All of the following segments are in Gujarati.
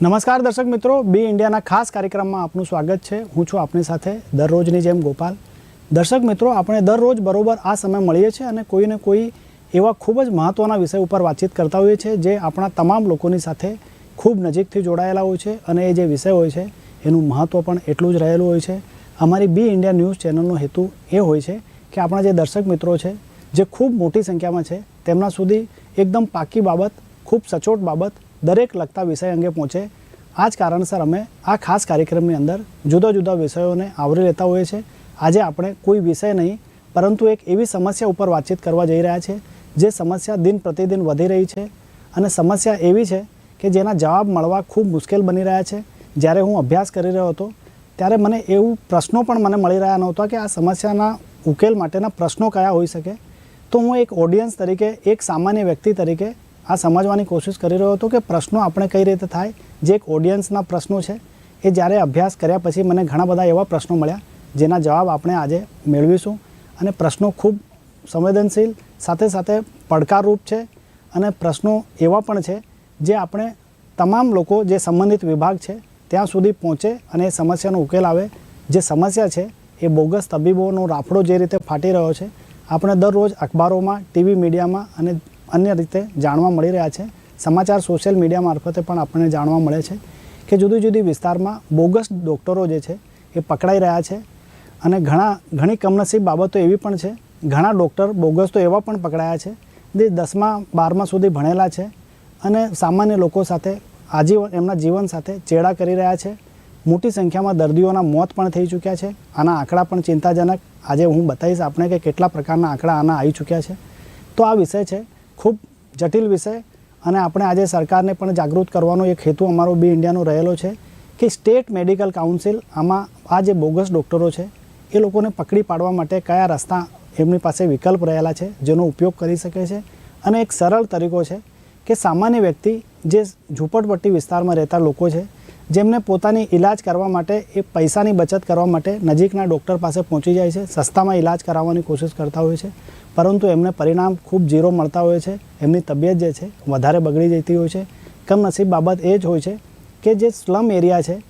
નમસ્કાર દર્શક મિત્રો, બી ઇન્ડિયાના ખાસ કાર્યક્રમમાં આપનું સ્વાગત છે. હું છું આપની સાથે દરરોજની જેમ ગોપાલ. દર્શક મિત્રો, આપણે દરરોજ બરોબર આ સમય મળીએ છીએ અને કોઈને કોઈ એવા ખૂબ જ મહત્ત્વના વિષય ઉપર વાતચીત કરતા હોઈએ છીએ જે આપણા તમામ લોકોની સાથે ખૂબ નજીકથી જોડાયેલા હોય છે અને એ જે વિષય હોય છે, એનું મહત્ત્વ પણ એટલું જ રહેલું હોય છે. અમારી બી ઇન્ડિયા ન્યૂઝ ચેનલનો હેતુ એ હોય છે કે આપણા જે દર્શક મિત્રો છે, જે ખૂબ મોટી સંખ્યામાં છે, તેમના સુધી એકદમ પાકી બાબત, ખૂબ સચોટ બાબત દરેક લગતા વિષય અંગે પહોંચે. આ જ કારણસર અમે આ ખાસ કાર્યક્રમની અંદર જુદા જુદા વિષયોને આવરી લેતા હોઈએ છીએ. આજે આપણે કોઈ વિષય નહીં, પરંતુ એક એવી સમસ્યા ઉપર વાતચીત કરવા જઈ રહ્યા છે, જે સમસ્યા દિન પ્રતિદિન વધી રહી છે અને સમસ્યા એવી છે કે જેના જવાબ મળવા ખૂબ મુશ્કેલ બની રહ્યા છે. જ્યારે હું અભ્યાસ કરી રહ્યો હતો, ત્યારે મને એવું પ્રશ્નો પણ મને મળી રહ્યા નહોતા કે આ સમસ્યાના ઉકેલ માટેના પ્રશ્નો કયા હોઈ શકે. તો હું એક ઓડિયન્સ તરીકે, એક સામાન્ય વ્યક્તિ તરીકે આ સમજવાની કોશિશ કરી રહ્યો હતો કે પ્રશ્નો આપણે કઈ રીતે થાય, જે એક ઓડિયન્સના પ્રશ્નો છે, એ જ્યારે અભ્યાસ કર્યા પછી મને ઘણા બધા એવા પ્રશ્નો મળ્યા, જેના જવાબ આપણે આજે મેળવીશું. અને પ્રશ્નો ખૂબ સંવેદનશીલ, સાથે સાથે પડકારરૂપ છે. અને પ્રશ્નો એવા પણ છે, જે આપણે તમામ લોકો, જે સંબંધિત વિભાગ છે, ત્યાં સુધી પહોંચે અને એ સમસ્યાનો ઉકેલ આવે. જે સમસ્યા છે, એ બોગસ તબીબોનો રાફડો જે રીતે ફાટી રહ્યો છે, આપણે દરરોજ અખબારોમાં, ટીવી મીડિયામાં અને અન્ય રીતે જાણવા મળી રહ્યા છે. સમાચાર સોશિયલ મીડિયા મારફતે પણ આપણને જાણવા મળે છે કે જુદી જુદી વિસ્તારમાં બોગસ ડૉક્ટરો જે છે એ પકડાઈ રહ્યા છે અને ઘણા, ઘણી કમનસીબ બાબતો એવી પણ છે. ઘણા ડૉક્ટર બોગસ તો એવા પણ પકડાયા છે જે દસમા, બારમા સુધી ભણેલા છે અને સામાન્ય લોકો સાથે આજીવન, એમના જીવન સાથે ચેડા કરી રહ્યા છે. મોટી સંખ્યામાં દર્દીઓના મોત પણ થઈ ચૂક્યા છે. આના આંકડા પણ ચિંતાજનક. આજે હું બતાવીશ આપણે કે કેટલા પ્રકારના આંકડા આના આવી ચૂક્યા છે. તો આ વિષય છે ખૂબ જટિલ વિષય અને આપણે આજે સરકારને પણ જાગૃત કરવાનો એક હેતુ અમારો બી ઇન્ડિયાનો રહેલો છે કે સ્ટેટ મેડિકલ કાઉન્સિલ આમાં આ જે બોગસ ડૉક્ટરો છે, એ લોકોને પકડી પાડવા માટે કયા રસ્તા એમની પાસે વિકલ્પ રહેલા છે, જેનો ઉપયોગ કરી શકે છે અને એક સરળ તરીકો છે કે સામાન્ય વ્યક્તિ જે ઝૂંપડપટ્ટી વિસ્તારમાં રહેતા લોકો છે જેમને પોતાની ઈલાજ કરવા માટે, એ પૈસાની બચત કરવા માટે નજીકના ડૉક્ટર પાસે પહોંચી જાય છે, સસ્તામાં ઈલાજ કરાવવાની કોશિશ કરતા હોય છે. પરંતુ એમને પરિણામ ખૂબ ઝીરો મળતા હોય છે, એમની તબિયત જે છે, વધારે બગડી જતી હોય છે. કમનસીબ બાબત એ જ હોય છે કે જે સ્લમ એરિયા છે,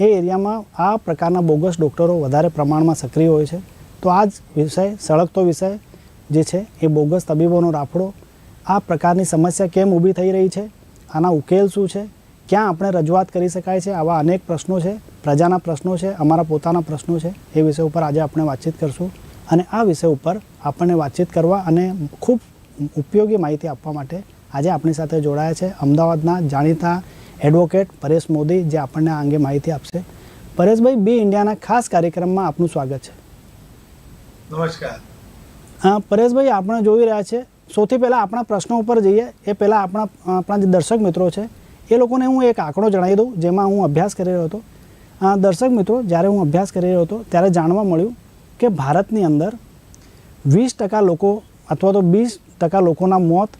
એ એરિયામાં આ પ્રકારના બોગસ ડૉક્ટરો વધારે પ્રમાણમાં સક્રિય હોય છે. તો આ જ વિષય, સળગતો વિષય જે છે, એ બોગસ તબીબોનો રાફડો આ પ્રકારની સમસ્યા કેમ ઊભી થઈ રહી છે? આના ઉકેલ શું છે? ક્યાં આપણે રજૂઆત કરી શકાય છે? આવા અનેક પ્રશ્નો છે પ્રજાના પ્રશ્નો છે અમારા પોતાના પ્રશ્નો છે. એ વિષય ઉપર આજે આપણે વાતચીત કરશું અને આ વિષય ઉપર આપણને વાતચીત કરવા અને ખૂબ ઉપયોગી માહિતી આપવા માટે આજે આપણી સાથે જોડાયા છે અમદાવાદના જાણીતા એડવોકેટ પરેશ મોદી જે આપણને આ અંગે માહિતી આપશે. પરેશભાઈ બી ઇન્ડિયાના ખાસ કાર્યક્રમમાં આપનું સ્વાગત છે. નમસ્કાર. હા પરેશભાઈ આપણે જોઈ રહ્યા છે સૌથી પહેલાં આપણા પ્રશ્નો ઉપર જઈએ. એ પહેલાં આપણા આપણા જે દર્શક મિત્રો છે એ લોકોને હું એક આંકડો જણાવી દઉં, જેમાં હું અભ્યાસ કરી રહ્યો હતો. દર્શક મિત્રો, જ્યારે હું અભ્યાસ કરી રહ્યો હતો, ત્યારે જાણવા મળ્યું કે ભારતની અંદર વીસ ટકા લોકો અથવા તો વીસ ટકા લોકોના મોત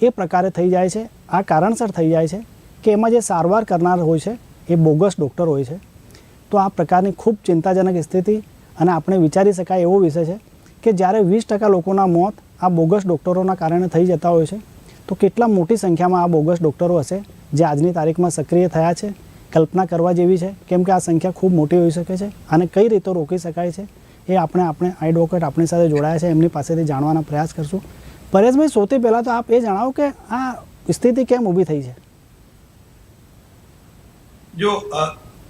એ પ્રકારે થઈ જાય છે. આ કારણસર થઈ જાય છે કે એમાં જે સારવાર કરનાર હોય છે, એ બોગસ ડૉક્ટર હોય છે. તો આ પ્રકારની ખૂબ ચિંતાજનક સ્થિતિ અને આપણે વિચારી શકાય એવો વિષય છે કે જ્યારે વીસ ટકા લોકોના મોત આ બોગસ ડૉક્ટરોના કારણે થઈ જતા હોય છે, તો કેટલા મોટી સંખ્યામાં આ બોગસ ડૉક્ટરો હશે? જે આજની તારીખમાં સક્રિય થયા છે, કલ્પના કરવા જેવી છે, કેમ કે આ સંખ્યા ખૂબ મોટી હોઈ શકે છે અને કઈ રીતે રોકી શકાય છે, એ આપણે આપણે એડવોકેટ આપણી સાથે જોડાયા છે, એમની પાસેથી જાણવાનો પ્રયાસ કરશું. પરેશભાઈ, સૌથી પહેલાં તો આપ એ જણાવો કે આ સ્થિતિ કેમ ઊભી થઈ છે? જો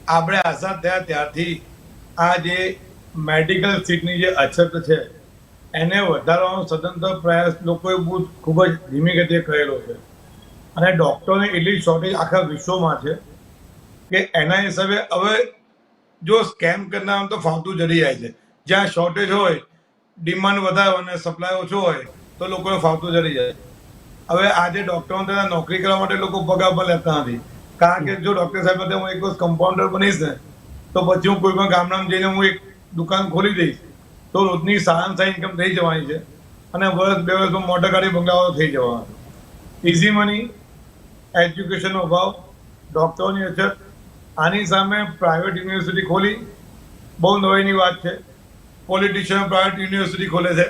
આપણે આઝાદ થયા ત્યારથી આ જે મેડિકલ સીટની જે અછત છે, એને વધારવાનો સ્વતંત્ર પ્રયાસ લોકોએ બહુ ખૂબ જ ધીમી ગતિએ કરેલો છે. અને ડૉક્ટરોની એટલી શોર્ટેજ આખા વિશ્વમાં છે કે એના હિસાબે હવે જો સ્કેમ કરનાર તો ફાવતું જડી જાય છે. જ્યાં શોર્ટેજ હોય ડિમાન્ડ વધારે અને સપ્લાય ઓછો હોય, તો લોકોને ફાવતું જડી જાય હવે આજે ડૉક્ટરો ત્યાં નોકરી કરવા માટે લોકો પગાર પણ લેતા નથી. કારણ કે જો ડૉક્ટર સાહેબ બધા હું એક વખત કમ્પાઉન્ડર બનીશ ને, તો પછી હું કોઈ પણ ગામડામાં જઈને હું એક દુકાન ખોલી દઈશ, તો રોજની સારામાં સારી ઇન્કમ થઈ જવાની છે. અને વર્ષ બે વર્ષમાં મોટા ગાડી બંગલાઓ થઈ જવાના ઇઝી મની એજ્યુકેશનનો અભાવ ડૉક્ટરોની અછત આની સામે પ્રાઇવેટ યુનિવર્સિટી ખોલી બહુ નવાઈની વાત છે. પોલિટિશિયન પ્રાઇવેટ યુનિવર્સિટી ખોલે છે.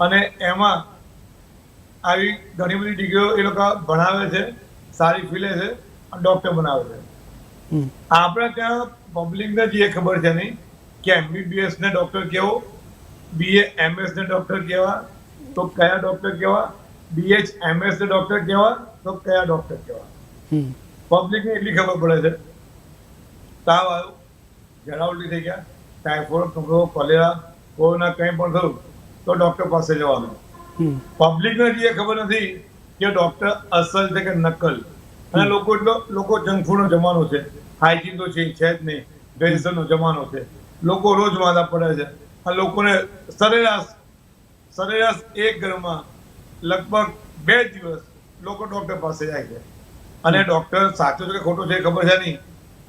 અને એમાં આવી ઘણી બધી ડિગ્રીઓ એ લોકો ભણાવે છે સારી ફીલે છે અને ડૉક્ટર બનાવે છે. આપણે ત્યાં પબ્લિકને એ ખબર છે નહીં કે એમબીબીએસ ને ડૉક્ટર કેવો બીએ એમએસ ને ડૉક્ટર કહેવા તો કયા ડૉક્ટર કહેવા બીએચ એમએસ ને કહેવા તો કયા ડોક્ટર કહેવાય? પબ્લિકને એટલી ખબર પડે છે. તાવ આવ્યો ઝાડા થઈ ગયા ટાઇફોઇડ કમરો કોલેરા કોરોના કંઈ પણ થયું તો ડોક્ટર પાસે જવાનું પબ્લિકને એ ખબર નથી કે ડોક્ટર અસલ છે કે નકલ. અને લોકો એટલો લોકો જંક ફૂડનો જમાનો છે. હાઇજીન તો છે છે જ નહીં. ભેળસેળનો જમાનો છે. લોકો રોજ માદા પડે છે. આ લોકોને સરેરાશ સરેરાશ એક ઘરમાં લગભગ બે દિવસ લોકો ડોક્ટર પાસે જાય છે. અને ડોક્ટર સાચો છે કે ખોટો છે ખબર છે નહીં.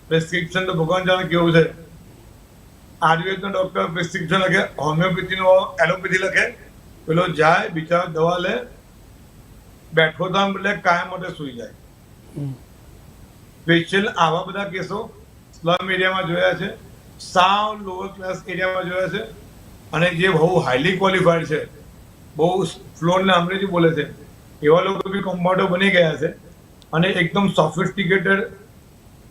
પ્રિસ્ક્રિપ્શન તો ભગવાન જાણે કેવું છે. આયુર્વેદનો ડોક્ટર પ્રિસ્ક્રિપ્શન લખે હોમિયોપેથીનો એલોપેથી લખે. પેલો જાય બિચારો દવા લે બેઠો તો એટલે કાયમ માટે સૂઈ જાય. સ્પેશિયલ આવા બધા કેસો સ્લમ એરિયામાં જોયા છે. સાવ લોઅર ક્લાસ એરિયામાં જોયા છે. અને જે બહુ હાઈલી ક્વોલિફાઈડ છે. બહુ ફ્લોરને અંગ્રેજી બોલે છે. એવા લોકો બી કમ્પાઉન્ડર બની ગયા છે. અને એકદમ સોફિસ્ટિકેટેડ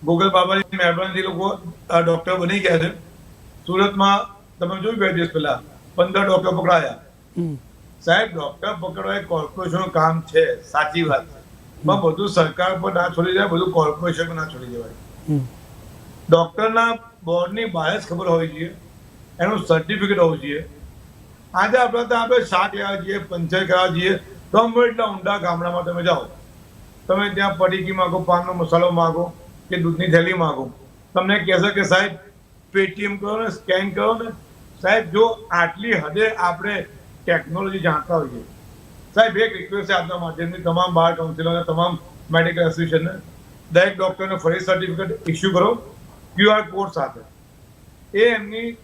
ગૂગલ બાબાની મહેરબાનીથી લોકો ડોક્ટર બની ગયા છે. સુરતમાં તમે જોયું બે દિવસ પહેલા પંદર ડોક્ટર પકડાયા. સાહેબ ડોક્ટર પકડવા એ કોર્પોરેશનનું કામ છે સાચી વાત પણ બધું સરકાર પર ના છોડી દેવાય બધું કોર્પોરેશન પર ના છોડી દેવાય. ડૉક્ટરના ડોક્ટરના બોર્ડની બહાર જ ખબર હોવી જોઈએ. એનું સર્ટિફિકેટ હોવું જોઈએ. આજે આપણે ત્યાં આપણે શાક લેવા જઈએ પંચર કરવા જઈએ અમે એટલા ઊંડા ગામડામાં તમે જાઓ, તમે ત્યાં પડીકી માગો, પાનનો મસાલો માગો કે દૂધની થેલી માગો, તમને કહેશે કે સાહેબ, પેટીએમ કરો ને, સ્કેન કરો ને, સાહેબ, જો આટલી હદે આપણે ટેકનોલોજી જાણતા હોઈએ. સાહેબ, એક રિક્વેસ્ટ છે આપના માધ્યમથી તમામ બાર કાઉન્સિલરને તમામ મેડિકલ એસોસિએશનને દરેક ડૉક્ટરને ફરી સર્ટિફિકેટ ઇસ્યુ કરો ક્યુઆર કોડ સાથે. એ એમની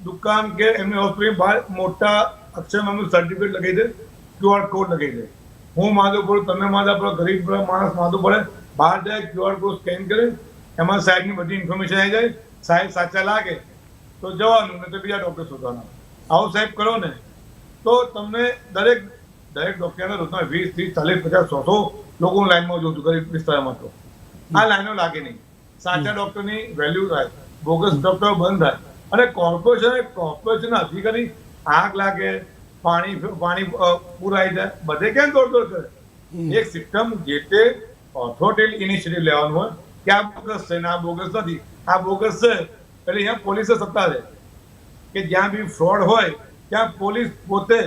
દુકાન કે એમની હોસ્પિટલ બહાર મોટા અક્ષરમાં એમનું સર્ટિફિકેટ લગાવી દે ક્યુઆર કોડ લગાવી દે. હું માધો પડું તમે માધા પડો ગરીબ માણસ માધો પડે બહાર જાય ક્યુઆર કોડ સ્કેન કરે એમાં સાહેબની બધી ઇન્ફોર્મેશન આવી જાય. સાહેબ સાચા લાગે તો જવાનું ને તો બીજા ડૉક્ટર શોધવાના. આવું સાહેબ કરો ને. તો તમને દરેક દરેક ડૉક્ટરના રોજના વીસ ત્રીસ ચાલીસ પચાસ સો સો લોકો લાઈનમાં જોઉં છું ગરીબ વિસ્તારમાં તો. આ લાઈનો લાગે નહીં. સાચા ડૉક્ટરની વેલ્યુ થાય બોગસ ડૉક્ટર બંધ થાય. અને કોર્પોરેશન કોર્પોરેશન અધિકારી આગ લાગે પાણી પાણી પુરાઈ જાય. બધે કેમ દોડ કરે એક સિસ્ટમ જે તે ઓથોરિટી ઇનિશિયેટિવ લેવાનું હોય કે આ બોગસ છે ને આ બોગસ નથી. આ બોગસ છે એટલે અહીંયા પોલીસે સત્તા છે કે જ્યાં બી ફ્રોડ હોય ત્યાં પોલીસ પોતે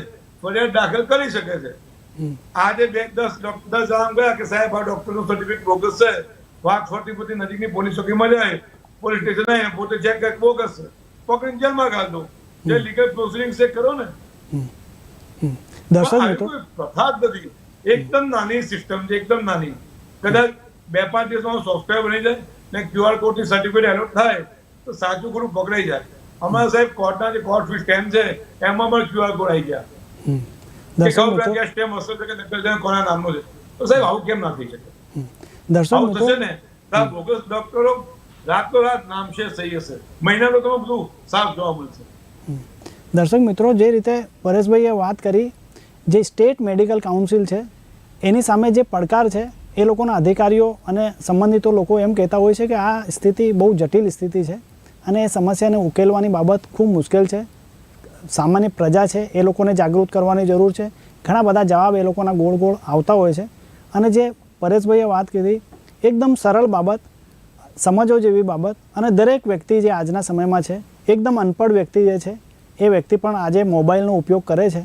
ફરિયાદ દાખલ કરી શકે છે. આજે બે દસ ડોક્ટર દસ જણા ગયા કે સાહેબ આ ડોક્ટરનું સર્ટિફિકેટ બોગસ છે. વાત ફરતી ફરતી નજીકની પોલીસ ચોકીમાં જાય પોલીસ સ્ટેશન આવે પોતે ચેક કરે બોગસ છે. પકડીને જેલમાં ઘાલ દો જે લીગલ પ્રોસિડિંગ છે કરો ને. હમ. દર્શક મિત્રો. પ્રથા જ નથી. એકદમ નાની સિસ્ટમ છે એકદમ નાની. કદાચ બે પાંચ દિવસમાં સોફ્ટવેર બની જાય ને ક્યુઆર કોડથી સર્ટિફિકેટ એલોટ થાય તો સાચું ખોટું પકડાઈ જાય. અમારા સાહેબ કોર્ટના જે કોર્ટ ફી સ્ટેમ્પ છે એમાં પણ ક્યુઆર કોડ આવી ગયા. સ્ટેમ્પ હશે કે નકલ કોના નામનો છે. તો સાહેબ આવું કેમ ના થઈ શકે. આવું થશે ને આ બોગસ ડોક્ટરો રાતો રાત નામ છે સહી હશે. મહિનાનો તમે બધું સાફ જોવા મળશે. દર્શક મિત્રો, જે રીતે પરેશભાઈએ વાત કરી, જે સ્ટેટ મેડિકલ કાઉન્સિલ છે, એની સામે જે પડકાર છે, એ લોકોના અધિકારીઓ અને સંબંધિતો લોકો એમ કહેતા હોય છે કે આ સ્થિતિ બહુ જટિલ સ્થિતિ છે અને એ સમસ્યાને ઉકેલવાની બાબત ખૂબ મુશ્કેલ છે. સામાન્ય પ્રજા છે, એ લોકોને જાગૃત કરવાની જરૂર છે. ઘણા બધા જવાબ એ લોકોના ગોળ ગોળ આવતા હોય છે. અને જે પરેશભાઈએ વાત કીધી એકદમ સરળ બાબત, સમજો જેવી બાબત અને દરેક વ્યક્તિ જે આજના સમયમાં છે, એકદમ અનપઢ વ્યક્તિ જે છે એ વ્યક્તિ પણ આજે મોબાઈલનો ઉપયોગ કરે છે.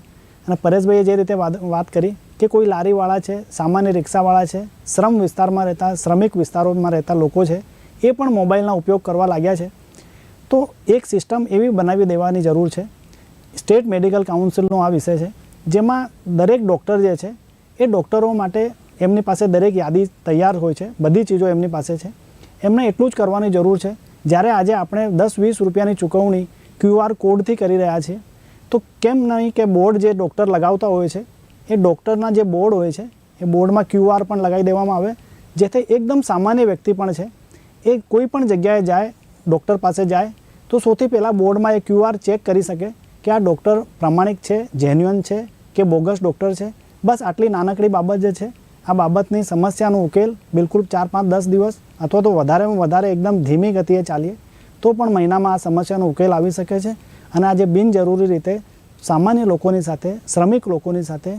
અને પરેશભાઈએ જે રીતે વાત કરી કે કોઈ લારીવાળા છે, સામાન્ય રિક્ષાવાળા છે, શ્રમ વિસ્તારમાં રહેતા, શ્રમિક વિસ્તારોમાં રહેતા લોકો છે, એ પણ મોબાઈલના ઉપયોગ કરવા લાગ્યા છે. તો એક સિસ્ટમ એવી બનાવી દેવાની જરૂર છે. સ્ટેટ મેડિકલ કાઉન્સિલનો આ વિષય છે, જેમાં દરેક ડૉક્ટર જે છે, એ ડૉક્ટરો માટે એમની પાસે દરેક યાદી તૈયાર હોય છે, બધી ચીજો એમની પાસે છે. એમને એટલું જ કરવાની જરૂર છે. જ્યારે આજે આપણે દસ વીસ રૂપિયાની ચૂકવણી ક્યુઆર કોડથી કરી રહ્યા છીએ તો કેમ નહીં કે બોર્ડ જે ડૉક્ટર લગાવતા હોય છે, એ ડૉક્ટરના જે બોર્ડ હોય છે, એ બોર્ડમાં ક્યુઆર પણ લગાવી દેવામાં આવે, જેથી એકદમ સામાન્ય વ્યક્તિ પણ છે, એ કોઈ પણ જગ્યાએ જાય, ડૉક્ટર પાસે જાય, તો સૌથી પહેલાં બોર્ડમાં એ ક્યુઆર ચેક કરી શકે કે આ ડૉક્ટર પ્રામાણિક છે જેન્યુઅન છે, કે બોગસ ડૉક્ટર છે. બસ આટલી નાનકડી બાબત જે છે, આ બાબતની સમસ્યાનો ઉકેલ બિલકુલ ચાર પાંચ દસ દિવસ અથવા તો વધારેમાં વધારે એકદમ ધીમી ગતિએ ચાલીએ. તો પણ મહિનામાં આ સમસ્યાનો ઉકેલ આવી શકે છે. અને આજે બિનજરૂરી રીતે સામાન્ય લોકોની સાથે, શ્રમિક લોકોની સાથે,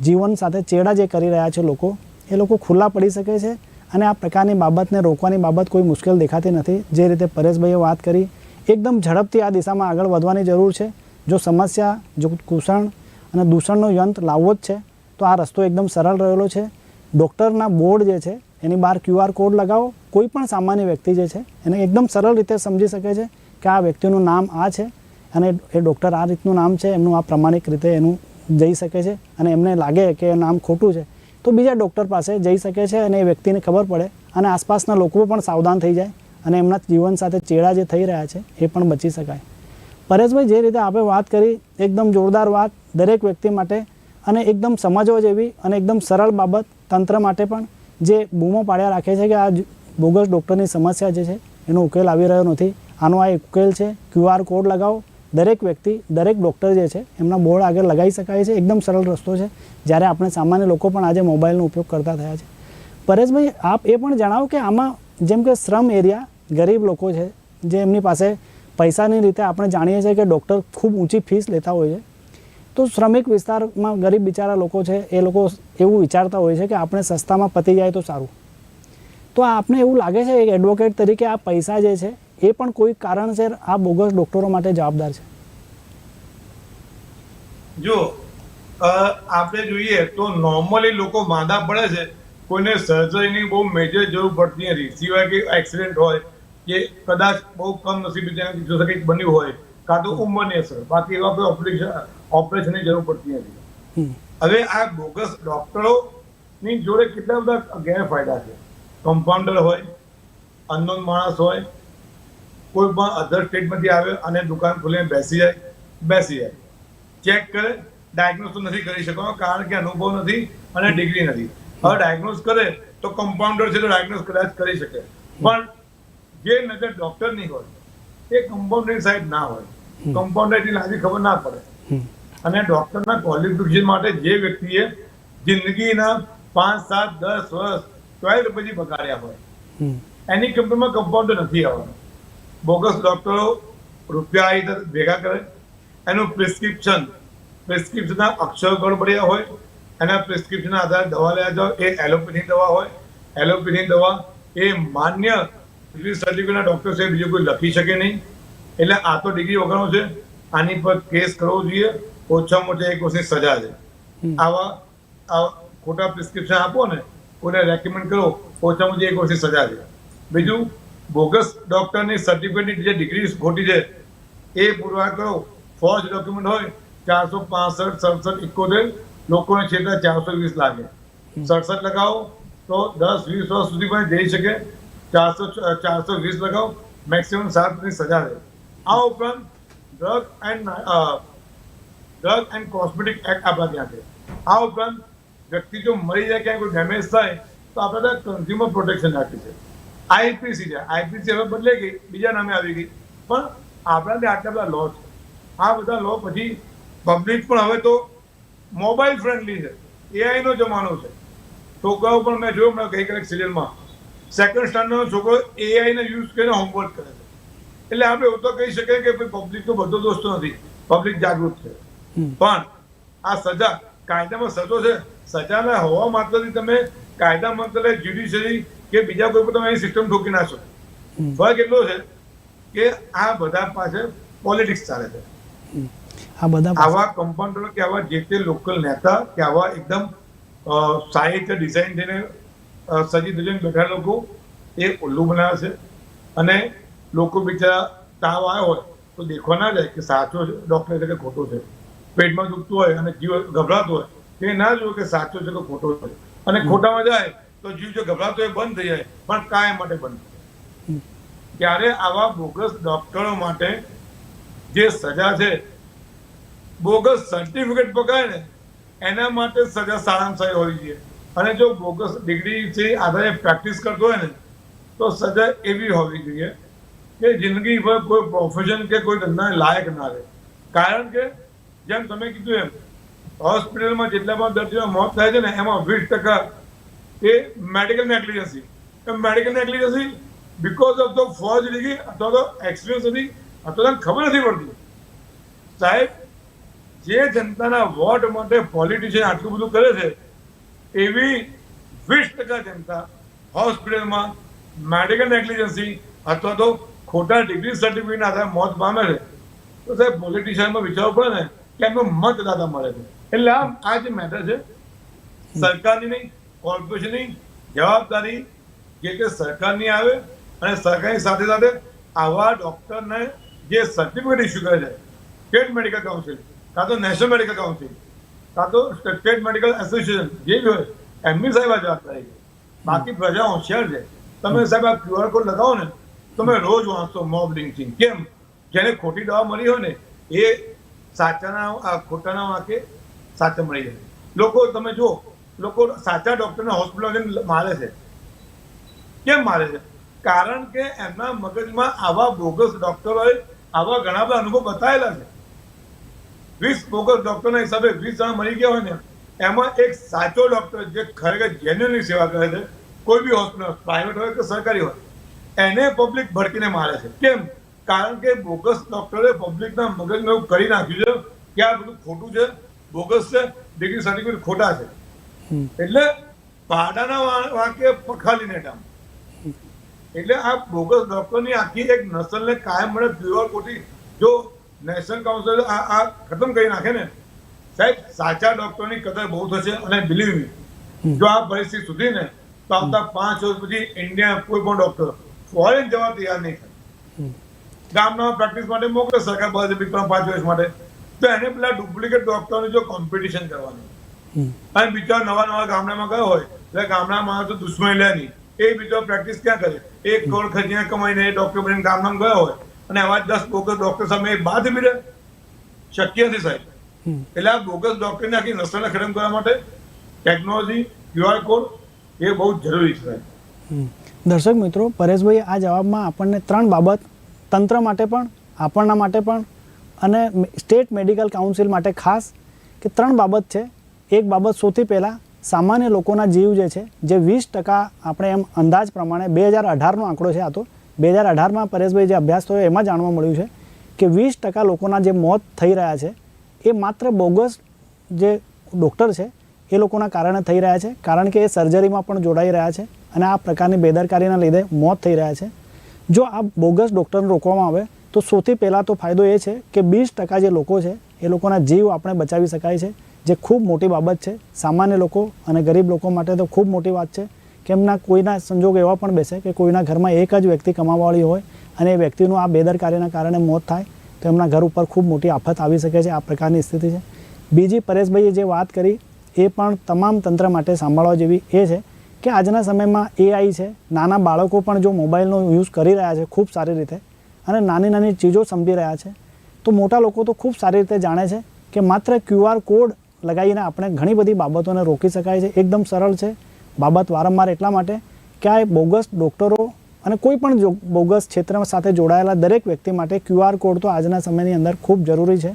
જીવન સાથે ચેડા જે કરી રહ્યા છે લોકો, એ લોકો ખુલ્લા પડી શકે છે. અને આ પ્રકારની બાબતને રોકવાની બાબત કોઈ મુશ્કેલ દેખાતી નથી. જે રીતે પરેશભાઈએ વાત કરી, એકદમ ઝડપથી આ દિશામાં આગળ વધવાની જરૂર છે. જો સમસ્યા, જો કુષણ અને દૂષણનો યંત્ર લાવવો જ છે, તો આ રસ્તો એકદમ સરળ રહેલો છે. ડૉક્ટરના બોર્ડ જે છે એની બહાર ક્યુઆર કોડ લગાવો. કોઈ પણ સામાન્ય વ્યક્તિ જે છે, એને એકદમ સરળ રીતે સમજી શકે છે કે આ વ્યક્તિનું નામ આ છે અને એ ડૉક્ટર આ રીતનું નામ છે, એમનું આ પ્રમાણિક રીતે એનું જઈ શકે છે અને એમને લાગે કે એ નામ ખોટું છે. તો બીજા ડૉક્ટર પાસે જઈ શકે છે અને એ વ્યક્તિને ખબર પડે અને આસપાસના લોકો પણ સાવધાન થઈ જાય અને એમના જીવન સાથે ચેડા જે થઈ રહ્યા છે, એ પણ બચી શકાય. પરેશભાઈ, જે રીતે આપણે વાત કરી, એકદમ જોરદાર વાત દરેક વ્યક્તિ માટે અને એકદમ સમજવા જેવી અને એકદમ સરળ બાબત તંત્ર માટે પણ. જે બૂમો પાડ્યા રાખે છે કે આ બોગસ ડૉક્ટરની સમસ્યા જે છે, એનો ઉકેલ આવી રહ્યો નથી. આનો આ ઉકેલ છે ક્યુઆર કોડ લગાવો. દરેક વ્યક્તિ, દરેક ડૉક્ટર જે છે, એમના બોર્ડ આગળ લગાવી શકાય છે. એકદમ સરળ રસ્તો છે. જ્યારે આપણે સામાન્ય લોકો પણ આજે મોબાઈલનો ઉપયોગ કરતા થયા છે. પરેશભાઈ, આપ એ પણ જણાવો કે આમાં જેમ કે શ્રમ એરિયા, ગરીબ લોકો છે, જે એમની પાસે પૈસાની રીતે આપણે જાણીએ છીએ કે ડૉક્ટર ખૂબ ઊંચી ફીસ લેતા હોય છે. તો શ્રમિક વિસ્તારમાં ગરીબ બિચારા લોકો છે, એ લોકો એવું વિચારતા હોય છે કે આપણે સસ્તામાં પતી જાય તો સારું. તો આપને એવું લાગે છે એક એડવોકેટ તરીકે આ પૈસા જે છે, એ પણ કોઈ કારણસર આ બોગસ ડૉક્ટરો માટે જવાબદાર છે? જો આપણે જોઈએ તો નોર્મલી લોકો માંદા પડે છે, કોઈને સર્જરીની બહુ મેજર જરૂર પડતી નથી. સિવાય કે એક્સિડન્ટ હોય, કે કદાચ બહુ કમ નસીબી જો કંઈક બન્યું હોય, કાં તો ઉંમરની અસર. બાકી એવા કોઈ ઓપરેશન ઓપરેશનની જરૂર પડતી નથી. હવે આ બોગસ ડોક્ટરોની જોડે કેટલા બધા ગેરફાયદા છે. કમ્પાઉન્ડર હોય અનનોન માણસ હોય કોઈ પણ અધર સ્ટેટમાંથી આવે અને દુકાન ખોલીને બેસી જાય બેસી જાય. ચેક કરે ડાયગ્નોઝ તો નથી કરી શકવાનો કારણ કે અનુભવ નથી અને ડિગ્રી નથી. હવે ડાયગ્નોઝ કરે તો કમ્પાઉન્ડર છે તો ડાયગ્નોઝ કદાચ કરી શકે. પણ જે નજર ડોક્ટરની હોય એ કમ્પાઉન્ડર સાઈડ ના હોય. કમ્પાઉન્ડરની લાંબી ખબર ના પડે. અને ડોક્ટરના ક્વોલિફિકેશન માટે જે વ્યક્તિએ જિંદગીના પાંચ સાત દસ વર્ષ ટ્વેલ્થ પછી બગાડ્યા હોય એની કંપનીમાં કમ્પાઉન્ડર નથી આવવાનું. બોગસ ડોક્ટરો રૂપિયા આવી ભેગા કરે એનું પ્રિસ્ક્રિપ્શન પ્રિસ્ક્રિપ્શનના અક્ષર ગડબડ્યા હોય એના પ્રિસ્ક્રિપ્શનના આધારે દવા લેવા જાઓ એ એલોપેથી દવા હોય એલોપેથી દવા એ માન્ય ડિગ્રી સર્ટિફિકેટના ડોક્ટર છે બીજું કોઈ લખી શકે નહીં. એટલે આ તો ડિગ્રી વગરનો છે આની પર કેસ કરવો જોઈએ. ઓછામાં ઓછા એક વર્ષની સજા છે. આવા આવા ખોટા પ્રિસ્ક્રિપ્શન આપો ને કોઈને રેકમેન્ડ કરો ઓછામાં ઓછી એક વર્ષની સજા છે. બીજું બોગસ ડોક્ટરની સર્ટિફિકેટની જે ડિગ્રી ખોટી છે એ પુરવાર કરો. ફોર્જ ડોક્યુમેન્ટ હોય ચારસો પાસઠ સડસઠ ઇકોતેર લોકોને છેલ્લા ચારસો વીસ લાગે. સડસઠ લગાવો તો દસ વીસ વર્ષ સુધી પણ જઈ શકે. ચારસો ચારસો વીસ લગાવો મેક્સિમમ સાત સજા દે આ ઉપરાંત drug and drug and cosmetic act આપણા ત્યાં છે. આ ઉપરાંત વ્યક્તિ જો મરી જાય, ક્યાંય કોઈ ડેમેજ થાય, તો આપણે ત્યાં કન્ઝ્યુમર પ્રોટેક્શન રાખી છે. આઈપીસી છે. આઈપીસી હવે બદલાઈ ગઈ. બીજા નામે આવી ગઈ. પણ આપણા ત્યાં આટલા બધા લો છે. આ બધા લો પછી પબ્લિક પણ હવે તો મોબાઈલ ફ્રેન્ડલી છે. એઆઈનો જમાનો છે. છોકરાઓ પણ મેં જોયું હમણાં ગઈકાલે સિરિયલમાં સેકન્ડ સ્ટાન્ડર્ડનો છોકરો એઆઈને યુઝ કરીને હોમવર્ક કરે છે. એટલે આપણે એવું તો કહી શકીએ કે પબ્લિક તો બધો દોસ્તો નથી. પબ્લિક જાગૃત છે. પણ આ સજા કાયદામાં સજો છે. સજાના હોવા માત્રથી તમે કાયદા મંત્રાલય જ્યુડિશરી કે બીજા કોઈ પણ તમે અહીં સિસ્ટમ ઠોકી ના શકો હમ. ફરક એટલો છે કે આ બધા પાસે પોલિટિક્સ ચાલે છે. આ બધા આવા કમ્પાઉન્ડરો કે આવા જે તે લોકલ નેતા કે આવા એકદમ સાહિત્ય ડિઝાઇન થઈને સજી ધજીને બેઠા લોકો એ ઉલ્લુ બનાવે છે. અને લોકો બિચારા તાવ આવ્યો હોય તો દેખવા ના જાય કે સાચો છે ડોક્ટર છે કે ખોટો છે. પેટમાં દુખતું હોય અને જીવ ગભરાતો હોય તે ના જુએ કે સાચો છે કે ખોટો છે. અને ખોટામાં જાય તો જીવ જો ગભરાતો એ બંધ થઈ જાય પણ કાયમ માટે બંધ ત્યારે આવા બોગસ ડોક્ટરો માટે જે સજા છે બોગસ સર્ટિફિકેટ પકડાય ને એના માટે સજા સારામાં સારી હોવી જોઈએ. અને જો બોગસ ડિગ્રી આધારે પ્રેક્ટિસ કરતો હોય ને તો સજા એવી હોવી જોઈએ કે જિંદગીભર કોઈ પ્રોફેશન કે કોઈ ધંધાને લાયક ના રહે. કારણ કે જેમ તમે કીધું એમ, હોસ્પિટલમાં જેટલા પણ દર્દીઓ મોત થાય છે ને, એમાં વીસ ટકા એ medical negligence medical negligence because of the Fauj degree અથવા તો એક્સપિરિયન્સ હતી અથવા તો ખબર નથી પડતી. સાહેબ, જે જનતાના વોટ માટે પોલિટિશિયન આટલું બધું કરે છે, એવી વીસ ટકા જનતા હોસ્પિટલમાં મેડિકલ નેગ્લિજન્સી અથવા તો ખોટા ડિગ્રી સર્ટિફિકેટ આધારે મોત પામે છે. તો સાહેબ પોલિટિશિયનમાં વિચારવું પડે ને કે એમનો મતદાતા મળે છે. એટલે આમ આ જે મેટર છે, સરકારની નહીં કોર્પોરેશનની જવાબદારી જે કે સરકારની આવે અને સરકારની સાથે સાથે આવા ડોક્ટરને જે સર્ટિફિકેટ ઇસ્યુ કરે છે સ્ટેટ મેડિકલ કાઉન્સિલ કાં તો નેશનલ મેડિકલ કાઉન્સિલ કાં તો સ્ટેટ મેડિકલ એસોસિએશન જે બી હોય, એમની સાહેબ આ જવાબદારી છે. બાકી પ્રજા હોશિયાર છે. તમે સાહેબ આ ક્યુઆર કોડ લગાવો ને, તમે રોજ વાંચશો મોબ લિંકિંગ કેમ? જેને ખોટી દવા મળી હોય ને, એ સાચાના ખોટાના વાંકે સાચા મળી જાય. લોકો, તમે જુઓ, લોકો સાચા ડોક્ટરને હોસ્પિટલ મારે છે. કેમ મારે છે? કારણ કે એમના મગજમાં આવા બોગસ ડોક્ટરોએ આવા ઘણા બધા અનુભવ બતાવેલા છે. વીસ બોગસ ડોક્ટરના હિસાબે વીસ જણા મરી ગયા હોય ને, એમાં એક સાચો ડોક્ટર જે ખરેખર જેન્યુનની સેવા કરે છે, કોઈ બી હોસ્પિટલ પ્રાઇવેટ હોય કે સરકારી હોય, એને પબ્લિક ભડકીને મારે છે. કેમ? કારણ કે બોગસ ડોક્ટરે પબ્લિકના મગજમાં એવું કરી નાખ્યું છે કે આ બધું ખોટું છે. બોગસ છે ડિગ્રી સર્ટિફિકેટ ખોટા છે. એટલે પાડાના વાંકે પખાલીને ટામ એટલે આ બોગસ ડોક્ટરની આખી એક નસલને કાયમ મળે પ્યોર કોટી જો નેશનલ કાઉન્સિલ આ આ ખતમ કરી નાખે ને સાહેબ સાચા ડોક્ટરની કદર બહુ થશે અને બિલીવ મી જો આ પરિસ્થિતિ સુધી ને તો આવતા પાંચ વર્ષ પછી ઇન્ડિયા કોઈ પણ ડોક્ટર ફોરેન જવા તૈયાર નહીં થાય. ગામના પ્રેક્ટિસ માટે મોકલે સરકાર બસ બી ત્રણ પાંચ વર્ષ માટે. તો એને પેલા ડુપ્લિકેટ ડોક્ટરની જો કોમ્પિટિશન કરવાની. અને બીજા નવા નવા ગામડામાં ગયો હોય એટલે ગામડામાં તો દુશ્મની લે નહીં. એ બીજો પ્રેક્ટિસ ક્યાં કરે? એક કરોડ ખર્ચીને કમાઈને એ ડોક્ટર બનીને ગામડામાં ગયો હોય અને આવા દસ બોગસ ડોક્ટર સામે બાદ રહે શક્ય નથી સાહેબ. એટલે આ બોગસ ડોક્ટરને આખી નસલને ખતમ કરવા માટે ટેકનોલોજી ક્યુઆર કોડ એ બહુ જરૂરી છે સાહેબ. દર્શક મિત્રો પરેશભાઈ આ જવાબમાં આપણને ત્રણ બાબત તંત્ર માટે પણ, આપણના માટે પણ અને સ્ટેટ મેડિકલ કાઉન્સિલ માટે ખાસ કે ત્રણ બાબત છે. એક બાબત સૌથી પહેલાં, સામાન્ય લોકોના જીવ જે છે, જે વીસ ટકા આપણે એમ અંદાજ પ્રમાણે બે હજાર અઢારનો આંકડો છે આ તો. બે હજાર અઢારમાં પરેશભાઈ જે અભ્યાસ થયો, એમાં જાણવા મળ્યું છે કે વીસ ટકા લોકોના જે મોત થઈ રહ્યા છે, એ માત્ર બોગસ જે ડૉક્ટર છે, એ લોકોના કારણે થઈ રહ્યા છે. કારણ કે એ સર્જરીમાં પણ જોડાઈ રહ્યા છે અને આ પ્રકારની બેદરકારીના લીધે મોત થઈ રહ્યા છે. જો આ બોગસ ડૉક્ટરને રોકવામાં આવે, તો સૌથી પહેલાં તો ફાયદો એ છે કે વીસ ટકા જે લોકો છે, એ લોકોના જીવ આપણે બચાવી શકાય છે, જે ખૂબ મોટી બાબત છે. સામાન્ય લોકો અને ગરીબ લોકો માટે તો ખૂબ મોટી વાત છે કે એમના કોઈના સંજોગ એવા પણ બેસે કે કોઈના ઘરમાં એક જ વ્યક્તિ કમાવાવાળી હોય અને એ વ્યક્તિનું આ બેદરકારીના કારણે મોત થાય, તો એમના ઘર ઉપર ખૂબ મોટી આફત આવી શકે છે, આ પ્રકારની સ્થિતિ છે. બીજી પરેશભાઈએ જે વાત કરી, એ પણ તમામ તંત્ર માટે સાંભળવા જેવી એ છે કે આજના સમયમાં એઆઈ છે, નાના બાળકો પણ જો મોબાઈલનો યુઝ કરી રહ્યા છે ખૂબ સારી રીતે અને નાની નાની ચીજો સમજી રહ્યા છે, તો મોટા લોકો તો ખૂબ સારી રીતે જાણે છે કે માત્ર ક્યુઆર કોડ લગાવીને આપણે ઘણી બધી બાબતોને રોકી શકાય છે. એકદમ સરળ છે. બાબત વારંવાર એટલા માટે કે આ બોગસ ડૉક્ટરો અને કોઈ પણ બોગસ ક્ષેત્ર સાથે જોડાયેલા દરેક વ્યક્તિ માટે ક્યુઆર કોડ તો આજના સમયની અંદર ખૂબ જરૂરી છે.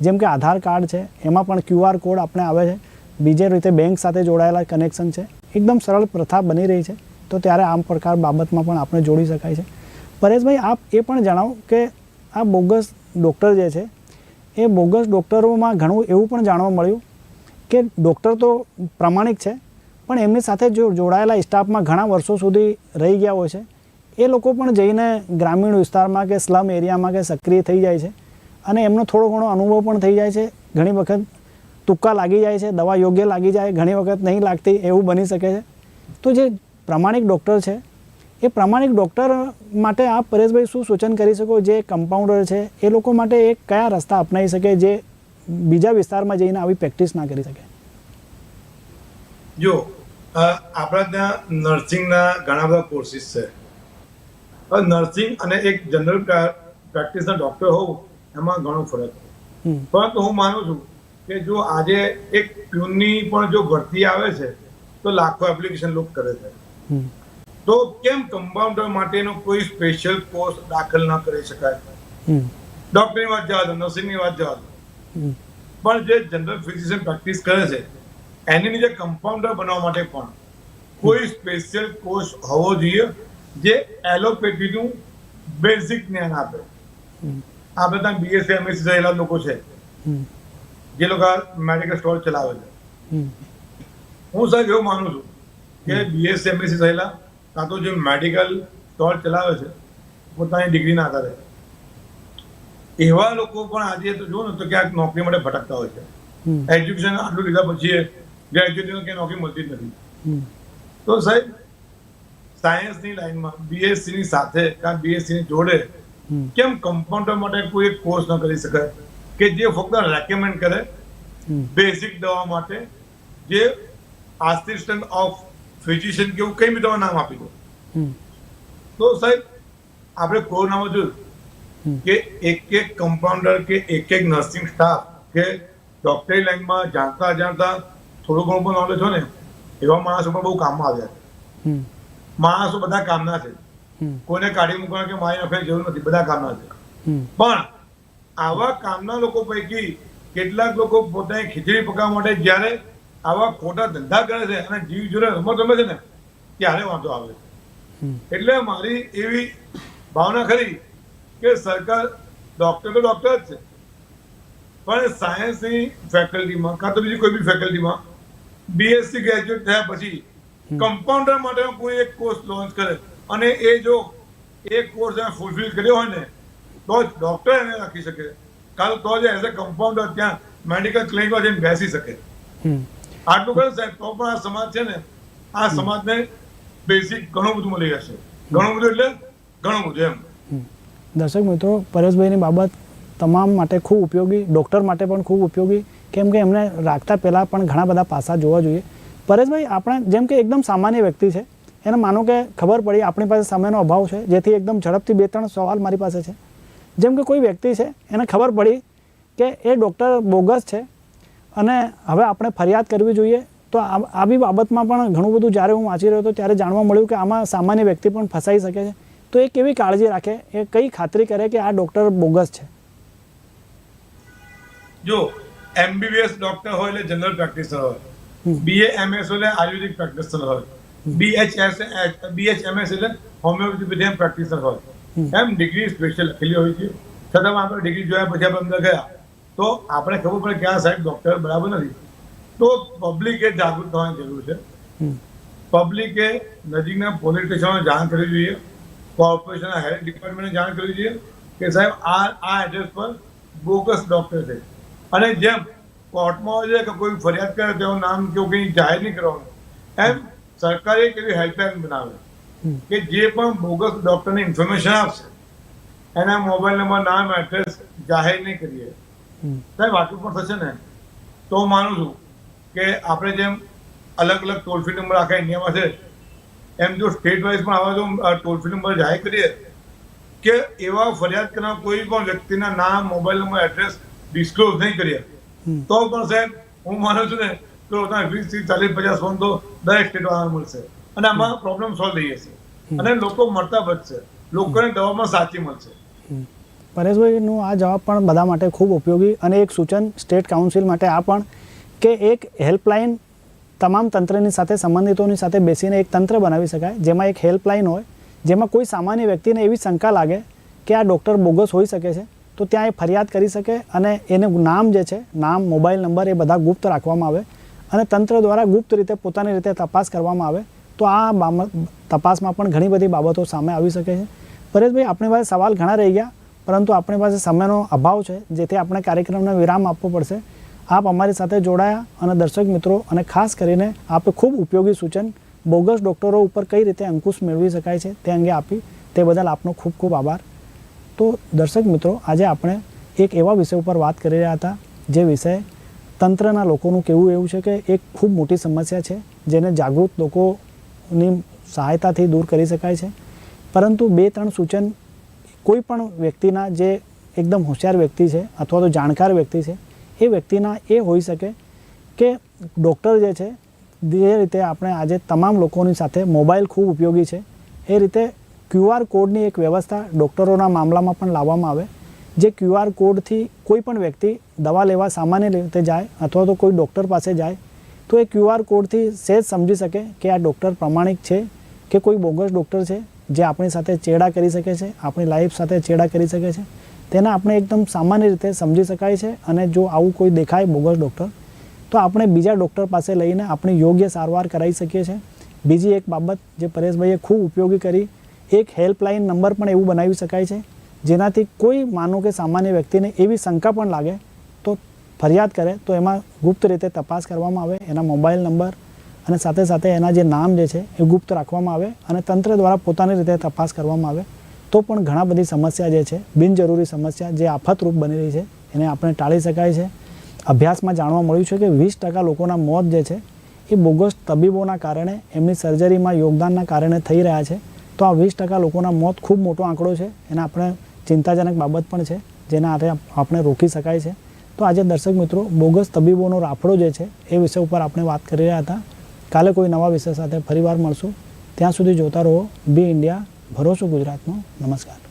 જેમ કે આધાર કાર્ડ છે, એમાં પણ ક્યુઆર કોડ આપણે આવે છે. બીજે રીતે બેંક સાથે જોડાયેલા કનેક્શન છે. એકદમ સરળ પ્રથા બની રહી છે. તો ત્યારે આમ પ્રકાર બાબતમાં પણ આપણે જોડી શકાય છે. પરેશભાઈ, આપ એ પણ જણાવો કે આ બોગસ ડૉક્ટર જે છે, એ બોગસ ડૉક્ટરોમાં ઘણું એવું પણ જાણવા મળ્યું કે ડૉક્ટર તો પ્રામાણિક છે, પણ એમની સાથે જો જોડાયેલા સ્ટાફમાં ઘણા વર્ષો સુધી રહી ગયા હોય છે. એ લોકો પણ જઈને ગ્રામીણ વિસ્તારમાં કે સ્લમ એરિયામાં કે સક્રિય થઈ જાય છે. અને એમનો થોડો ઘણો અનુભવ પણ થઈ જાય છે. ઘણી વખત તુક્કા લાગી જાય છે દવા યોગ્ય લાગી જાય ઘણી વખત નહીં લાગતી એવું બની શકે છે. તો જે પ્રામાણિક ડૉક્ટર છે એ પ્રામાણિક ડૉક્ટર માટે આપ પરેશભાઈ શું સૂચન કરી શકો? જે કમ્પાઉન્ડર છે એ લોકો માટે એક કયા રસ્તા અપનાવી શકે જે બીજા વિસ્તારમાં જઈને આવી પ્રેક્ટિસ ના કરી શકે? જો આપણા ત્યાં નર્સિંગના ઘણા બધા કોર્સિસ છે. નર્સિંગ અને એક જનરલ પ્રેક્ટિસના ડૉક્ટર હોવું એમાં ઘણો ફરક પરંતુ હું માનું છું કે જો આજે એક પ્યુનની પણ જો ભરતી આવે છે તો લાખો એપ્લિકેશન લોક કરે છે. તો કેમ કમ્પાઉન્ડર માટેનો કોઈ સ્પેશિયલ કોર્સ દાખલ ન કરી શકાય? ડોક્ટરની વાત જવા દો નર્સિંગની વાત જવા દો. પણ જે જનરલ ફિઝિશિયન પ્રેક્ટિસ કરે છે એની નીચે કમ્પાઉન્ડર બનવા માટે પણ કોઈ સ્પેશિયલ કોર્સ હોવો જોઈએ જે એલોપેથીનું બેઝિક જ્ઞાન આપે. આ બધા બીએસસી એમએસસી થયેલા લોકો છે. જે લોકો મેડિકલ સ્ટોર ચલાવે છે. હું સાહેબ એવું માનું છું કે બીએસસી એમએસસી થયેલા કાં તો જે મેડિકલ સ્ટોર ચલાવે છે પોતાની ડિગ્રીના આધારે. એવા લોકો પણ આજે તો જુઓ ને તો ક્યાંક નોકરી માટે ભટકતા હોય છે. એજ્યુકેશન આટલું લીધા પછી ગ્રેજ્યુએટનો ક્યાંય નોકરી મળતી જ નથી. તો સાહેબ સાયન્સની લાઈનમાં બીએસસી ની સાથે કાં બીએસસી ની જોડે કેમ કમ્પાઉન્ડર માટે કોઈ એક કોર્સ ન કરી શકાય? કે જે ફક્ત રેકમેન્ડ કરે. બેઝિક દવા માટે જે આસિસ્ટન્ટ ઓફ ફિઝિશિયન કે એવું કઈ બી દવા નામ આપી દો. તો સાહેબ આપણે કોરોનામાં જોયું કે એક એક કમ્પાઉન્ડર કે એક એક નર્સિંગ સ્ટાફ કે ડોક્ટરી લાઈનમાં જાણતા જાણતા થોડું ઘણું પણ નોલેજ હોય ને એવા માણસો પણ બહુ કામમાં આવ્યા માણસો બધા કામના છે. કોઈને કાઢી મૂકવાના કે મારી નફે જરૂર નથી બધા કામના છે. પણ આવા કામના લોકો પૈકી કેટલાક લોકો પોતાની ખીચડી પકાવવા માટે જ્યારે આવા ખોટા ધંધા કરે છે અને જીવ જોડે રમત રમે છે ને ત્યારે વાંધો આવે છે. એટલે મારી એવી ભાવના ખરી કે સરકાર ડોક્ટર તો ડોક્ટર જ છે. પણ સાયન્સની ફેકલ્ટીમાં કાં તો બીજી કોઈ બી ફેકલ્ટીમાં બીએસસી ગ્રેજ્યુએટ થયા પછી કમ્પાઉન્ડર માટેનો કોઈ એક કોર્સ લોન્ચ કરે અને એ જો એ કોર્સ ફૂલફિલ કર્યો હોય ને તો જ ડોક્ટર એને રાખી શકે. કાલ તો જ એઝ અ કમ્પાઉન્ડર ત્યાં મેડિકલ ક્લિનિકમાં જઈને બેસી શકે. આટલું કરે સાહેબ તો પણ આ સમાજ છે ને આ સમાજને બેસિક ઘણું બધું મળી જશે ઘણું બધું એટલે ઘણું બધું એમ. દર્શક મિત્રો પરેશભાઈની બાબત તમામ માટે ખૂબ ઉપયોગી ડૉક્ટર માટે પણ ખૂબ ઉપયોગી. કેમ કે એમને રાખતા પહેલાં પણ ઘણા બધા પાસા જોવા જોઈએ. પરેશભાઈ આપણે જેમ કે એકદમ સામાન્ય વ્યક્તિ છે એને માનો કે ખબર પડી આપણી પાસે સમયનો અભાવ છે જેથી એકદમ ઝડપથી બે ત્રણ સવાલ મારી પાસે છે. જેમ કે કોઈ વ્યક્તિ છે એને ખબર પડી કે એ ડૉક્ટર બોગસ છે અને હવે આપણે ફરિયાદ કરવી જોઈએ તો આ આવી બાબતમાં પણ ઘણું બધું જ્યારે હું વાંચી રહ્યો હતો ત્યારે જાણવા મળ્યું કે આમાં સામાન્ય વ્યક્તિ પણ ફસાઈ શકે છે. તો એ કેવી કાળજી રાખે? એ કઈ ખાતરી કરે કે આ ડૉક્ટર બોગસ છે? જો એમબીબીએસ ડોક્ટર હોય એટલે જનરલ પ્રેક્ટિશનર હોય. બીએ એમએસ એટલે આયુર્વેદિક પ્રેક્ટિશનર હોય. બીએચએસ બીએચએમએસ એટલે હોમિયોપેથી પ્રેક્ટિશનર હોય. એમ ડિગ્રી સ્પેશિયલ લખેલી હોય છે. છતાં આપણે ડિગ્રી જોયા પછી આપણે અંદર ગયા. તો આપણે ખબર પડે કે આ સાહેબ ડોક્ટર બરાબર નથી. તો પબ્લિકે જાગૃત થવાની જરૂર છે. પબ્લિકે નજીકના પોલીસ સ્ટેશનો જાણ કરવી જોઈએ. કોર્પોરેશનના હેલ્થ ડિપાર્ટમેન્ટને જાણ કરવી જોઈએ કે સાહેબ આ આ એડ્રેસ પર બોગસ ડોક્ટર છે. અને જેમ કોર્ટમાં હોય છે કે કોઈ ફરિયાદ કરે તેનું નામ કેવું કંઈ જાહેર નહીં કરવાનું. એમ સરકારે એક એવી હેલ્પલાઇન બનાવે. કે જે પણ બોગસ ડોક્ટરને ઇન્ફોર્મેશન આપશે એના મોબાઈલ નંબર નામ એડ્રેસ જાહેર નહીં કરીએ. સાહેબ આટલું પણ થશે ને તો હું માનું છું કે આપણે જેમ અલગ અલગ ટોલ ફ્રી નંબર આખા ઇન્ડિયામાં છે એમ જો સ્ટેટ વાઇઝ પણ આવા જો ટોલ ફ્રી નંબર જાહેર કરીએ કે એવા ફરિયાદ કરનાર કોઈ પણ વ્યક્તિના નામ મોબાઈલ નંબર એડ્રેસ ડિસ્ક્લોઝ નહીં કરીએ. તો પણ સાહેબ હું માનું છું ને તો વીસથી ચાલીસ પચાસ ફોન તો દરેક સ્ટેટ વાળા મળશે અને આમાં પ્રોબ્લેમ સોલ્વ થઈ જશે. અને લોકો મળતા વધશે. લોકોને દવામાં સાચી મળશે. પરેશભાઈનો આ જવાબ પણ બધા માટે ખૂબ ઉપયોગી અને એક સૂચન સ્ટેટ કાઉન્સિલ માટે આ પણ કે એક હેલ્પલાઇન તમામ તંત્રની સાથે સંબંધિતોની સાથે બેસીને એક તંત્ર બનાવી શકાય જેમાં એક હેલ્પલાઇન હોય જેમાં કોઈ સામાન્ય વ્યક્તિને એવી શંકા લાગે કે આ ડૉક્ટર બોગસ હોઈ શકે છે તો ત્યાં એ ફરિયાદ કરી શકે અને એનું નામ જે છે નામ મોબાઈલ નંબર એ બધા ગુપ્ત રાખવામાં આવે અને તંત્ર દ્વારા ગુપ્ત રીતે પોતાની રીતે તપાસ કરવામાં આવે તો આ તપાસમાં પણ ઘણી બધી બાબતો સામે આવી શકે છે. પરેશભાઈ, આપણી પાસે સવાલ ઘણા રહી ગયા, પરંતુ આપણી પાસે સમયનો અભાવ છે, જેથી આપણે કાર્યક્રમને વિરામ આપવો પડશે. આપ અમારી સાથે જોડાયા અને દર્શક મિત્રો અને ખાસ કરીને આપે ખૂબ ઉપયોગી સૂચન, બોગસ ડૉક્ટરો ઉપર કઈ રીતે અંકુશ મેળવી શકાય છે તે અંગે આપી, તે બદલ આપનો ખૂબ ખૂબ આભાર. તો દર્શક મિત્રો, આજે આપણે એક એવા વિષય ઉપર વાત કરી રહ્યા હતા, જે વિષય તંત્રના લોકોનું કહેવું એવું છે કે એક ખૂબ મોટી સમસ્યા છે, જેને જાગૃત લોકોની સહાયતાથી દૂર કરી શકાય છે. પરંતુ બે ત્રણ સૂચન કોઈ પણ વ્યક્તિના જે એકદમ હોશિયાર વ્યક્તિ છે અથવા તો જાણકાર વ્યક્તિ છે, એ વ્યક્તિના એ હોઈ શકે કે ડૉક્ટર જે છે, જે રીતે આપણે આજે તમામ લોકોની સાથે મોબાઈલ ખૂબ ઉપયોગી છે, એ રીતે ક્યુઆર કોડની એક વ્યવસ્થા ડૉક્ટરોના મામલામાં પણ લાવવામાં આવે, જે ક્યુઆર કોડથી કોઈ પણ વ્યક્તિ દવા લેવા સામાન્ય રીતે જાય અથવા તો કોઈ ડૉક્ટર પાસે જાય તો એ ક્યુઆર કોડથી સહેજ સમજી શકે કે આ ડૉક્ટર પ્રમાણિક છે કે કોઈ બોગસ ડૉક્ટર છે જે આપણી સાથે ચેડા કરી શકે છે, આપણી લાઈફ સાથે ચેડા કરી શકે છે. તેને આપણે એકદમ સામાન્ય રીતે સમજી શકાય છે અને જો આવું કોઈ દેખાય બોગસ ડૉક્ટર, તો આપણે બીજા ડૉક્ટર પાસે લઈને આપણે યોગ્ય સારવાર કરાવી શકીએ છીએ. બીજી એક બાબત જે પરેશભાઈએ ખૂબ ઉપયોગી કરી, એક હેલ્પલાઇન નંબર પણ એવું બનાવી શકાય છે, જેનાથી કોઈ માનો કે સામાન્ય વ્યક્તિને એવી શંકા પણ લાગે ફરિયાદ કરે, તો એમાં ગુપ્ત રીતે તપાસ કરવામાં આવે, એના મોબાઈલ નંબર અને સાથે સાથે એના જે નામ જે છે, એ ગુપ્ત રાખવામાં આવે અને તંત્ર દ્વારા પોતાની રીતે તપાસ કરવામાં આવે. તો પણ ઘણા બધી સમસ્યા જે છે, બિનજરૂરી સમસ્યા જે આફતરૂપ બની રહી છે, એને આપણે ટાળી શકાય છે. અભ્યાસમાં જાણવા મળ્યું છે કે વીસ ટકા લોકોના મોત જે છે, એ બોગસ તબીબોના કારણે, એમની સર્જરીમાં યોગદાનના કારણે થઈ રહ્યા છે. તો આ વીસ ટકા લોકોના મોત ખૂબ મોટો આંકડો છે, એને આપણે ચિંતાજનક બાબત પણ છે, જેના આધારે આપણે રોકી શકાય છે. તો આજે દર્શક મિત્રો, બોગસ તબીબોનો રાફડો જે છે, એ વિષય ઉપર આપણે વાત કરી રહ્યા હતા. કાલે કોઈ નવા વિષય સાથે ફરીવાર મળશું. ત્યાં સુધી જોતા રહો. બી ઇન્ડિયા, ભરોસો ગુજરાતનો. નમસ્કાર.